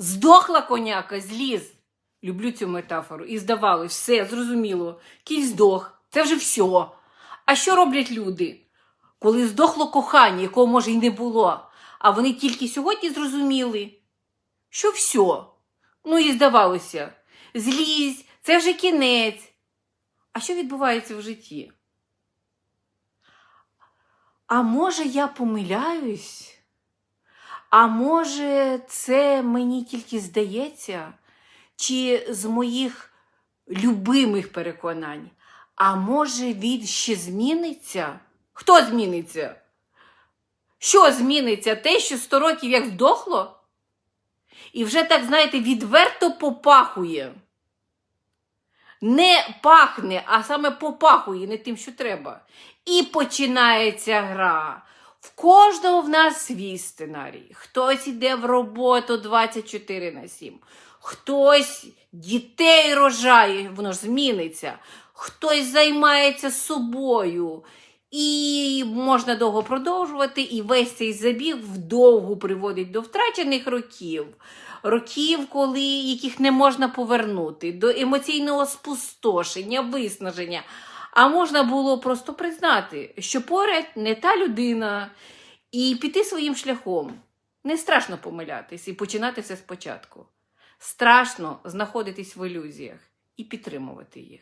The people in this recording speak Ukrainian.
Здохла коняка, зліз. Люблю цю метафору. І здавалось, все, зрозуміло. Кінь здох, це вже все. А що роблять люди? Коли здохло кохання, якого може й не було, а вони тільки сьогодні зрозуміли, що все. Ну і здавалося, злізь, це вже кінець. А що відбувається в житті? А може, я помиляюсь? А може, це мені тільки здається, чи з моїх любимих переконань? А може, він ще зміниться? Хто зміниться? Що зміниться? Те, що сто років як здохло? І вже так, знаєте, відверто попахує. Не пахне, а саме попахує не тим, що треба. І починається гра. В кожного в нас свій сценарій. Хтось іде в роботу 24 на 7, хтось дітей рожає, воно ж зміниться, хтось займається собою. І можна довго продовжувати, і весь цей забіг вдовгу приводить до втрачених років, років, коли яких не можна повернути, до емоційного спустошення, виснаження. А можна було просто признати, що поряд не та людина, і піти своїм шляхом. Не страшно помилятись і починати все спочатку. Страшно знаходитись в ілюзіях і підтримувати їх.